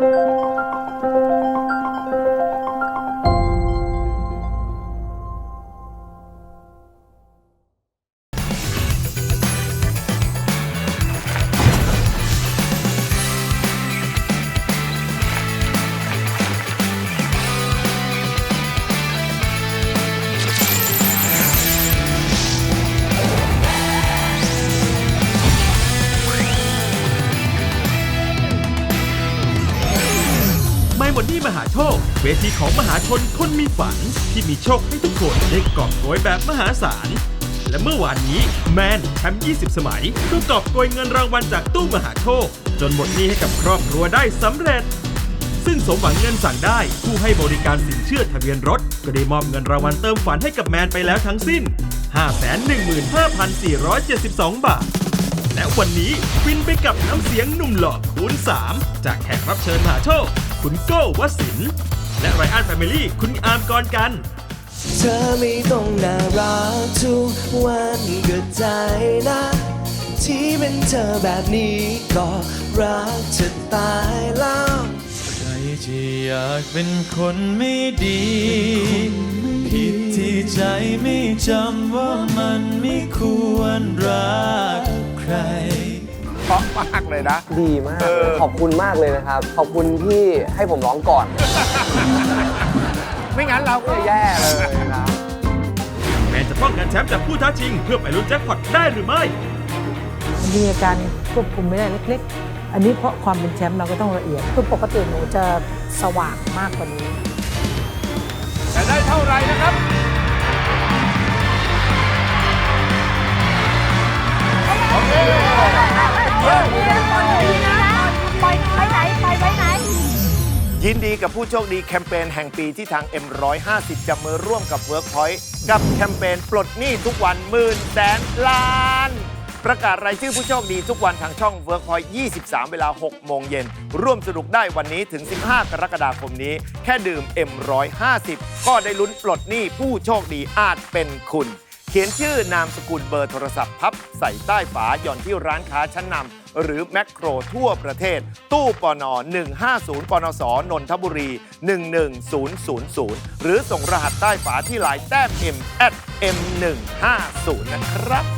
ไม่หมดหนี่มหาโชค เวทีของมหาชนคนมีฝัน ที่มีโชคให้ทุกคนได้กอบโกยแบบมหาศาล และเมื่อวานนี้แมนแชมป์ 20 สมัยก็กอบโกยเงินรางวัลจากตู้มหาโชค จนหมดหนี้ให้กับครอบครัวได้สำเร็จ ซึ่งสมหวังเงินสั่งได้ ผู้ให้บริการสินเชื่อทะเบียนรถ ก็ได้มอบเงินรางวัลเติมฝันให้กับแมนไปแล้วทั้งสิ้น 515,472 บาทและวันนี้ฟินไปกับน้ำเสียงหนุ่มหล่อคูณ3 จากแขกรับเชิญมหาโชค คุณโก้วสินทร์และไรอันแฟมิลี่ คุณอาร์มกรกัน เธอไม่ต้องน่ารักทุกวันก็ใจนะ ที่เป็นเธอแบบนี้ก็รักจะตายแล้ว ใครที่อยากเป็นคนไม่ดี ผิดที่ใจไม่จำว่า มากเลยนะ ดีมาก เออ ขอบคุณมากเลยนะครับ ขอบคุณที่ให้ผมร้องก่อน ไม่งั้นเราก็แย่เลยนะ แมนจะป้องกันแชมป์จากผู้ท้าชิง เพื่อไปลุ้นแจ็คพอตได้หรือไม่ มีอาการควบคุมไม่ได้เล็ก ๆ อันนี้เพราะความเป็นแชมป์เราก็ต้องละเอียด คือปกติหนูจะสว่างมากกว่านี้ จะได้เท่าไหร่นะครับ ยินดีกับผู้โชคดีแคมเปญแห่งปีที่ทาง M150 จะมือร่วมกับ Workpoint กับแคมเปญปลดหนี้ทุกวันหมื่นแสนล้าน ประกาศรายชื่อผู้โชคดีทุกวันทางช่อง Workpoint 23 เวลา 6 โมงเย็น ร่วมสนุกได้วันนี้ถึง 15 กรกฎาคมนี้ แค่ดื่ม M150 ก็ได้ลุ้นปลดหนี้ผู้โชคดีอาจเป็นคุณ เขียนชื่อนามสกุลเบอร์โทรศัพท์พับใส่ใต้ฝาหย่อนที่ร้านค้าชั้นนำ หรือแมคโครทั่วประเทศ ตู้ปน150ปนสนนทบุรี 11000 หรือส่งรหัสใต้ฝาที่ไลายแต้ม M at M150 นะครับ